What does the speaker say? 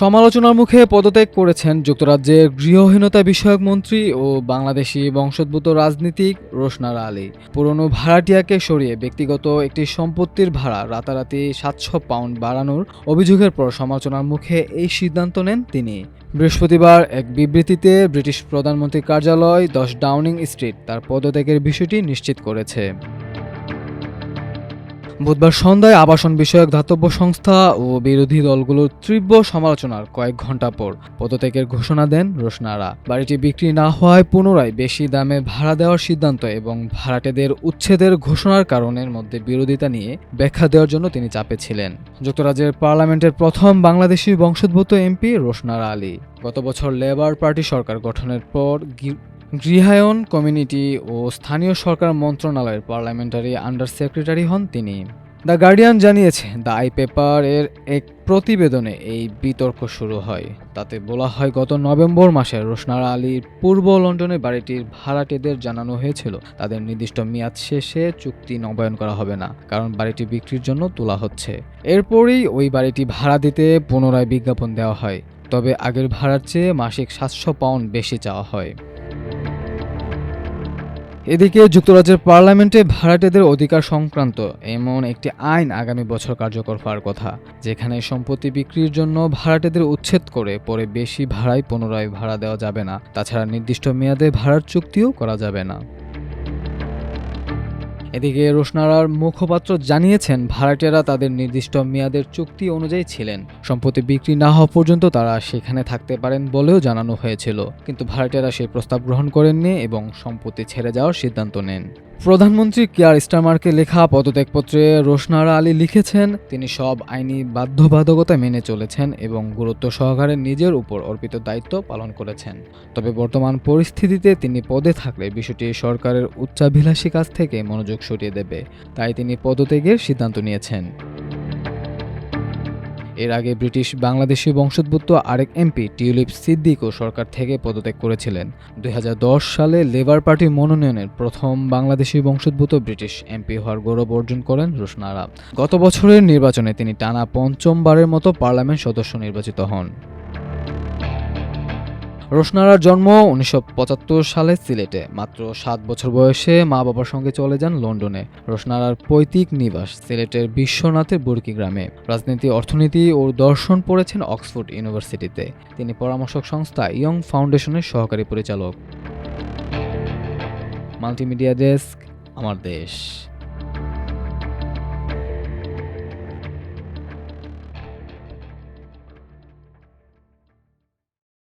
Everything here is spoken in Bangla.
সমালোচনার মুখে পদত্যাগ করেছেন যুক্তরাজ্যের গৃহহীনতা বিষয়ক মন্ত্রী ও বাংলাদেশি বংশোদ্ভূত রাজনীতিক রোশনারা আলী। পুরনো ভাড়াটিয়াকে সরিয়ে ব্যক্তিগত একটি সম্পত্তির ভাড়া রাতারাতি সাতশো পাউন্ড বাড়ানোর অভিযোগের পর সমালোচনার মুখে এই সিদ্ধান্ত নেন তিনি। বৃহস্পতিবার এক বিবৃতিতে ব্রিটিশ প্রধানমন্ত্রীর কার্যালয় দশ ডাউনিং স্ট্রিট তার পদত্যাগের বিষয়টি নিশ্চিত করেছে। বুধবার সন্ধ্যায় আবাসন বিষয়ক ধাতব্য সংস্থা ও বিরোধী দলগুলোর তীব্র সমালোচনার কয়েক ঘণ্টা পর পদত্যাগের ঘোষণা দেন রোশনারা। বাড়িটি বিক্রি না হওয়ায় পুনরায় বেশি দামে ভাড়া দেওয়ার সিদ্ধান্ত এবং ভাড়াটেদের উচ্ছেদের ঘোষণার কারণের মধ্যে বিরোধিতা নিয়ে ব্যাখ্যা দেওয়ার জন্য তিনি চাপে ছিলেন। যুক্তরাজ্যের পার্লামেন্টের প্রথম বাংলাদেশি বংশোদ্ভূত এমপি রোশনারা আলী। গত বছর লেবার পার্টি সরকার গঠনের পর গৃহায়ন কমিউনিটি ও স্থানীয় সরকার মন্ত্রণালয়ের পার্লামেন্টারি আন্ডার সেক্রেটারি হন তিনি। দ্য গার্ডিয়ান জানিয়েছে, দ্য আই পেপার এর এক প্রতিবেদনে এই বিতর্ক শুরু হয়। তাতে বলা হয়, গত নভেম্বর মাসে রোশনার আলীর পূর্ব লন্ডনে বাড়িটির ভাড়াটেদের জানানো হয়েছিল, তাদের নির্দিষ্ট মেয়াদ শেষে চুক্তি নবায়ন করা হবে না, কারণ বাড়িটি বিক্রির জন্য তোলা হচ্ছে। এরপরই ওই বাড়িটি ভাড়া দিতে পুনরায় বিজ্ঞাপন দেওয়া হয়, তবে আগের ভাড়ার চেয়ে মাসিক সাতশো পাউন্ড বেশি চাওয়া হয়। এদিকে যুক্তরাজ্যের পার্লামেন্টে ভাড়াটেদের অধিকার সংক্রান্ত এমন একটি আইন আগামী বছর কার্যকর হওয়ার কথা, যেখানে সম্পত্তি বিক্রির জন্য ভাড়াটেদের উচ্ছেদ করে পরে বেশি ভাড়ায় পুনরায় ভাড়া দেওয়া যাবে না। তাছাড়া নির্দিষ্ট মেয়াদে ভাড়ার চুক্তিও করা যাবে না। এদিকে রোশনারার মুখপাত্র জানিয়েছেন, ভাড়াটেরা তাদের নির্দিষ্ট মেয়াদের চুক্তি অনুযায়ী ছিলেন। সম্পত্তি বিক্রি না হওয়া পর্যন্ত তারা সেখানে থাকতে পারেন বলেও জানানো হয়েছিল। কিন্তু ভাড়াটেরা সেই প্রস্তাব গ্রহণ করেননি এবং সম্পত্তি ছেড়ে যাওয়ার সিদ্ধান্ত নেন। প্রধানমন্ত্রী কেয়ার স্টারমারকে লেখা পদত্যাগপত্রে রোশনারা আলী লিখেছেন, তিনি সব আইনি বাধ্যবাধকতা মেনে চলেছেন এবং গুরুত্ব সহকারে নিজের উপর অর্পিত দায়িত্ব পালন করেছেন। তবে বর্তমান পরিস্থিতিতে তিনি পদে থাকলে বিষয়টি সরকারের উচ্চাভিলাষী কাছ থেকে মনোযোগ সরিয়ে দেবে। তাই তিনি পদত্যাগের সিদ্ধান্ত নিয়েছেন। এর আগে ব্রিটিশ বাংলাদেশি বংশোদ্ভূত আরেক এমপি টিউলিপ সিদ্দিকও সরকার থেকে পদত্যাগ করেছিলেন। দুই হাজার দশ সালে লেবার পার্টি মনোনয়নের প্রথম বাংলাদেশি বংশোদ্ভূত ব্রিটিশ এমপি হওয়ার গৌরব অর্জন করেন রোশনারা। গত বছরের নির্বাচনে তিনি টানা পঞ্চমবারের মতো পার্লামেন্ট সদস্য নির্বাচিত হন। রোশনারার জন্ম উনিশশো পঁচাত্তর সালে সিলেটে। মাত্র সাত বছর বয়সে মা বাবার সঙ্গে চলে যান লন্ডনে। রোশনারার পৈতৃক নিবাস সিলেটের বিশ্বনাথের বুরকি গ্রামে। রাজনীতি, অর্থনীতি ও দর্শন পড়েছেন অক্সফোর্ড ইউনিভার্সিটিতে। তিনি পরামর্শক সংস্থা ইয়ং ফাউন্ডেশনের সহকারী পরিচালক। মাল্টিমিডিয়া ডেস্ক, আমার দেশ।